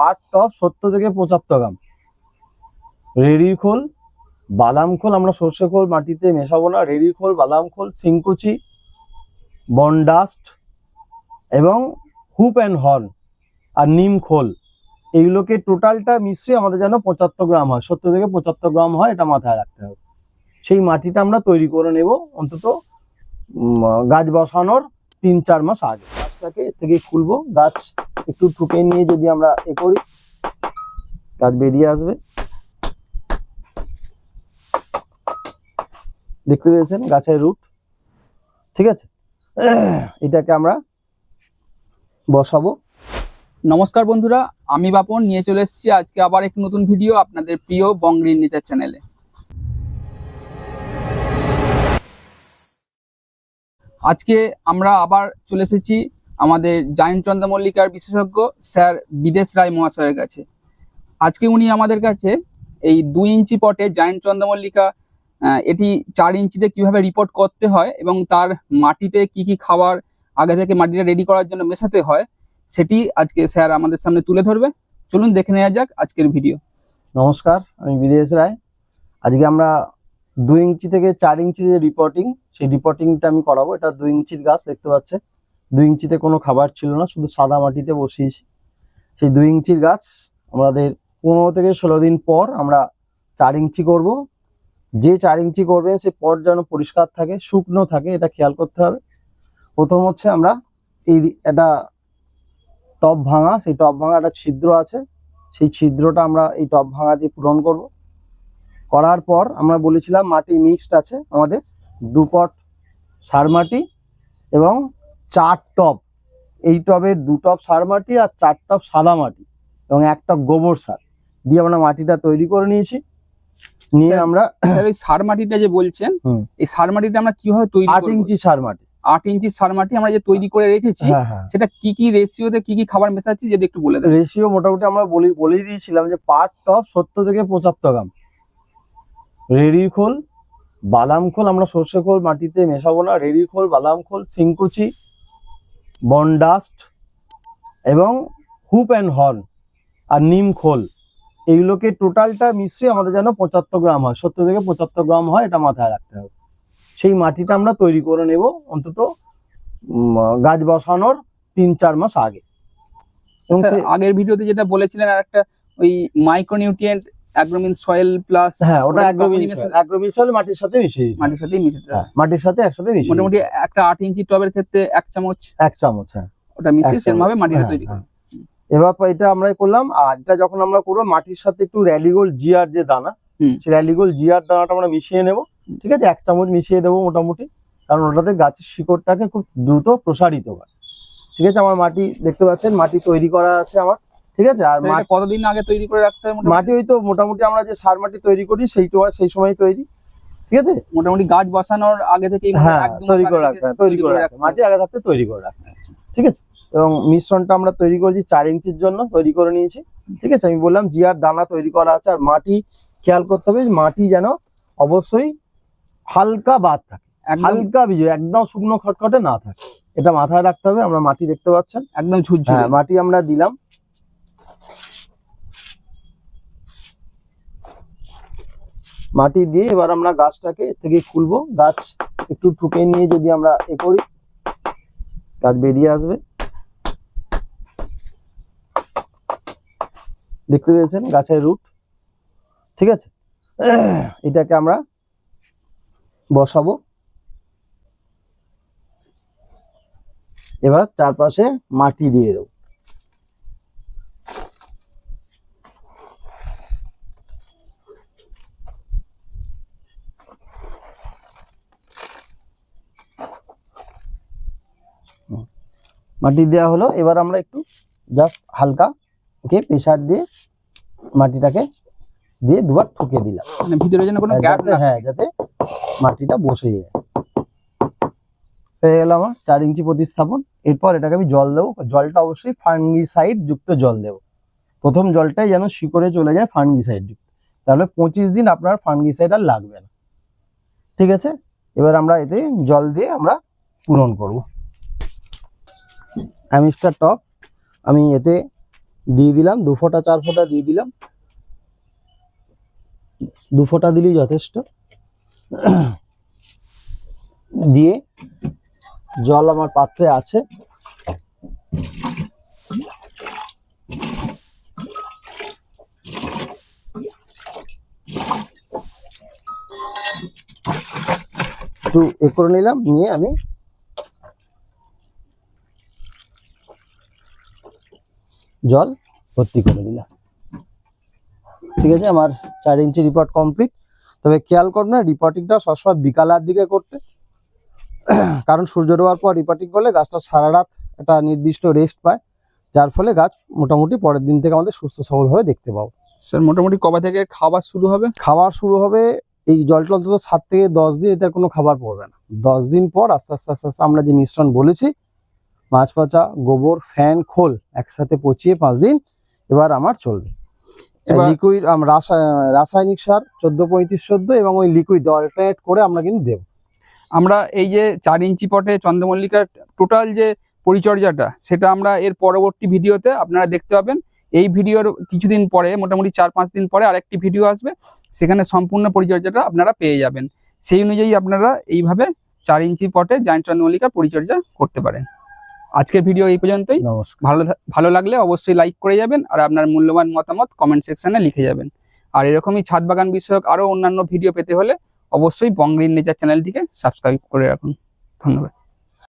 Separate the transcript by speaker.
Speaker 1: পাট টপ সত্তর থেকে পঁচাত্তর গ্রাম। রেড়ি খোল, বাদাম খোল, আমরা সর্ষে খোল, মাটিতে মেশাবো না। রেড়ি খোল, বাদাম খোল সিংকুচি বনডাস্ট এবং হুপ অ্যান্ড হর্ন আর নিম খোল। এইগুলোকে টোটালটা মিশিয়ে আমাদের যেন পঁচাত্তর গ্রাম হয়। সত্তর থেকে পঁচাত্তর গ্রাম হয়, এটা মাথায় রাখতে হবে। সেই মাটিটা আমরা তৈরি করে নেব অন্তত গাছ বসানোর তিন চার মাস আগে। গাছটাকে এর থেকে খুলবো। গাছ একটু ঠুকে নিয়ে যদি আমরা এ করি, গাছ বেরিয়ে আসবে। দেখতে পেয়েছেন গাছের রুট? ঠিক আছে? এটাকে আমরা বসাবো।
Speaker 2: নমস্কার বন্ধুরা, আমি বাপন, নিয়ে চলে এসেছি আজকে আবার একটি নতুন ভিডিও আপনাদের প্রিয় বঙ্গ্রিন নেচার চ্যানেলে। আজকে আমরা আবার চলে এসেছি আমাদের জায়ন চন্দ্রমল্লিকার বিশেষজ্ঞ স্যার বিদেশ রায় মহাশয়ের কাছে। আজকে উনি আমাদের কাছে এই দুই ইঞ্চি পটে জায়ন চন্দ্রমল্লিকা আহ, এটি চার ইঞ্চিতে কীভাবে রিপোর্ট করতে হয় এবং তার মাটিতে কি কি খাবার আগে থেকে মাটিটা রেডি করার জন্য মেশাতে হয় সেটি আজকে স্যার আমাদের সামনে তুলে ধরবে। চলুন দেখে নেওয়া যাক আজকের ভিডিও
Speaker 1: নমস্কার আমি বিদেশ রায়। আজকে আমরা দুই ইঞ্চি থেকে চার ইঞ্চি যে রিপোর্টিং সেই রিপোর্টিংটা আমি করাবো। এটা দুই ইঞ্চির গাছ দেখতে পাচ্ছেন। দুই ইঞ্চিতে কোনো খাবার ছিল না, শুধু সাদা মাটিতে বসিয়েছি সেই দুই ইঞ্চির গাছ আমাদের পনেরো থেকে ষোলো দিন পর আমরা চার ইঞ্চি করব। যে চার ইঞ্চি করবে, সে পট যেন পরিষ্কার থাকে, শুকনো থাকে, এটা খেয়াল করতে হবে। প্রথম হচ্ছে আমরা এই একটা টপ ভাঙা, সেই টপ ভাঙা একটা ছিদ্র আছে। সেই ছিদ্রটা আমরা এই টপ ভাঙা দিয়ে পূরণ করব। করার পর আমরা বলেছিলাম মাটি মিক্সড আছে আমাদের দু পট সার মাটি এবং চার টপ এই টবের দু টপ সার মাটি আর চার টপ সাদা মাটি এবং এক টপ গোবর সার। দিয়ে আমরা মাটিটা তৈরি করে নিয়েছি। নিয়ে আমরা
Speaker 2: এই সার মাটিটা যে বলছেন এই সার মাটিটা আমরা কীভাবে তৈরি
Speaker 1: আট ইঞ্চি সার মাটি।
Speaker 2: আট ইঞ্চি সার মাটি আমরা যে তৈরি করে রেখেছি
Speaker 1: হ্যাঁ হ্যাঁ।
Speaker 2: সেটা কি কি রেশিওতে কি কি খাবার মেশাচ্ছি যদি একটু বলে দেন।
Speaker 1: রেশিও মোটামুটি আমরা বলি বলেই দিয়েছিলাম যে পাট টপ সত্তর থেকে পঁচাত্তর গ্রাম। রেড়ির খোল বাদাম খোল আমরা সর্ষে খোল মাটিতে মেশাবো না। রেড়ি খোল বাদাম খোল সিংকুচি বনডাস্ট এবং হুপ অ্যান্ড হর্ন আর নিম খোল এইগুলোকে টোটালটা মিশিয়ে আমাদের যেন পঁচাত্তর গ্রাম হয়। সত্তর থেকে পঁচাত্তর গ্রাম হয় এটা মাথায় রাখতে হবে। সেই মাটিটা আমরা তৈরি করে নেব অন্তত গাছ বসানোর তিন চার মাস আগে।
Speaker 2: আগের ভিডিওতে যেটা বলেছিলেন আর একটা ওই মাইক্রোনিউট্রিয়েন্ট অ্যাগ্রোমিন সয়েল প্লাস
Speaker 1: হ্যাঁ ওটা
Speaker 2: মেশালে-
Speaker 1: অ্যাগ্রোমিল সয়েল। মাটির সাথে মিশিয়ে দিতে
Speaker 2: মাটির সাথে মিশে
Speaker 1: হ্যাঁ মাটির সাথে একসাথে মিশিয়ে
Speaker 2: মোটামুটি একটা ইঞ্চি টবের ক্ষেত্রে এক চামচ।
Speaker 1: এক চামচ হ্যাঁ।
Speaker 2: ওটা মিশিয়ে সেরকম ভাবে। মাটিটা
Speaker 1: হ্যাঁ,
Speaker 2: তৈরি
Speaker 1: হ্যাঁ।
Speaker 2: করি
Speaker 1: এবার এটা আমরা করলাম আর এটা যখন আমরা করব মাটির সাথে একটু র্যালিগোল জিআর যে দানা। সেই র্যালিগোল জিআর দানাটা আমরা মিশিয়ে নেব ঠিক আছে? এক চামচ মিশিয়ে দেবো মোটামুটি কারণ ওটাতে গাছের শিকড়টাকে খুব দ্রুত প্রসারিত করে ঠিক আছে? আমার মাটি দেখতে পাচ্ছেন মাটি তৈরি করা আছে আমার। ঠিক আছে? আর মাটি
Speaker 2: কতদিন আগে তৈরি করে রাখতে হবে
Speaker 1: মাটি ওই তো মোটামুটি আমরা যে সার মাটি তৈরি করি সেইটা সেই সময় তৈরি। ঠিক আছে?
Speaker 2: মোটামুটি গাছ বসানোর আগে মানে
Speaker 1: হ্যাঁ তৈরি করে রাখতে তৈরি করে রাখতে মাটি আগে থাকতে তৈরি করে রাখতে। ঠিক আছে? এবং মিশ্রণটা আমরা তৈরি করেছি চার ইঞ্চির জন্য তৈরি করে নিয়েছি। ঠিক আছে? আমি বললাম জিয়ার দানা তৈরি করা আছে আর মাটি খেয়াল করতে হবে মাটি যেন অবশ্যই হালকা বাদ থাকে। হালকা বিজয় একদম শুকনো খটখটে না থাকে। এটা মাথায় রাখতে হবে আমরা মাটি দেখতে পাচ্ছেন।
Speaker 2: একদম ঝুরঝুরে।
Speaker 1: হ্যাঁ মাটি আমরা দিলাম। মাটি দিয়ে এবার আমরা গাছটাকে থেকে খুলবো। গাছ একটু ঠুকে নিয়ে যদি আমরা এ করি, গাছ বেরিয়ে আসবে। দেখতে পেয়েছেন গাছের রুট? ঠিক আছে? এটাকে আমরা বসাবো। এবার চারপাশে মাটি দিয়ে দেবো। মাটি দেওয়া হলো। এবার আমরা একটু জাস্ট হালকা ওকে প্রেসার দিয়ে মাটিটাকে দিয়ে দুবার ঠুকে দিলাম।
Speaker 2: মানে ভিতরে যেন কোনো গ্যাপ না
Speaker 1: হ্যাঁ যাতে মাটিটা বসে যায়। হয়ে গেল আমার চার ইঞ্চি প্রতিস্থাপন। এরপর এটাকে আমি জল দেবো। জলটা অবশ্যই ফাঙ্গিসাইড যুক্ত জল দেবো। প্রথম জলটাই যেন শিকড়ে চলে যায় ফাঙ্গিসাইড যুক্ত। তাহলে পঁচিশ দিন আপনার ফাঙ্গিসাইড আর লাগবে না। ঠিক আছে? এবার আমরা এতে জল দিয়ে আমরা পূরণ করব। অ্যামিস্টার টপ আমি এতে দিয়ে দিলাম, দু ফোঁটা, চার ফোঁটা দিয়ে দিলাম। দু ফোঁটা দিলেই যথেষ্ট। দিয়ে জল আমার পাত্রে আছে। একটু এ করে নিলাম, নিয়ে আমি জল ভর্তি করে দিলাম। ঠিক আছে? আমার চার ইঞ্চি রিপোর্ট কমপ্লিট তবে খেয়াল করুন না রিপোর্টিংটা সবসময় বিকালের দিকে করতে। কারণ সূর্য ডোবার পর রিপোর্টিং করলে গাছটা সারা রাত একটা নির্দিষ্ট রেস্ট পায়। যার ফলে গাছ মোটামুটি পরের দিন থেকে আমাদের সুস্থ সবল হয়ে দেখতে পাবো।
Speaker 2: স্যার মোটামুটি কবে থেকে খাবার শুরু হবে?
Speaker 1: খাবার শুরু হবে এই জলটা অন্তত সাত থেকে দশ দিন এতে আর কোনো খাবার পড়বে না। দশ দিন পর আস্তে আস্তে আস্তে আস্তে আমরা যে মিশ্রণ বলেছি মাছ পচা গোবর ফ্যান খোল একসাথে পচিয়ে পাঁচ দিন এবার আমার চলবে। লিকুইড রাসায়নিক সার চোদ্দ পঁয়ত্রিশ চোদ্দ এবং ওই লিকুইড অল্টারনেট করে আমরা কিন্তু দেবো।
Speaker 2: আমরা এই যে চার ইঞ্চি পটে চন্দ্রমল্লিকার টোটাল যে পরিচর্যাটা সেটা আমরা এর পরবর্তী ভিডিওতে আপনারা দেখতে পাবেন। এই ভিডিওর কিছুদিন পরে মোটামুটি চার পাঁচ দিন পরে আরেকটি ভিডিও আসবে। সেখানে সম্পূর্ণ পরিচর্যাটা আপনারা পেয়ে যাবেন। সেই অনুযায়ী আপনারা এইভাবে চার ইঞ্চি পটে জায়েন্ট চন্দ্রমল্লিকার পরিচর্যা করতে পারেন। আজকের ভিডিও এই পর্যন্তই। ভালো ভালো লাগলে অবশ্যই লাইক করে যাবেন আর আপনার মূল্যবান মতামত কমেন্ট সেকশনে লিখে যাবেন। আর এরকমই ছাদ বাগান বিষয়ক আরও অন্যান্য ভিডিও পেতে হলে অবশ্যই বঙ্গরিন নেচার চ্যানেলটিকে সাবস্ক্রাইব করে রাখুন। ধন্যবাদ।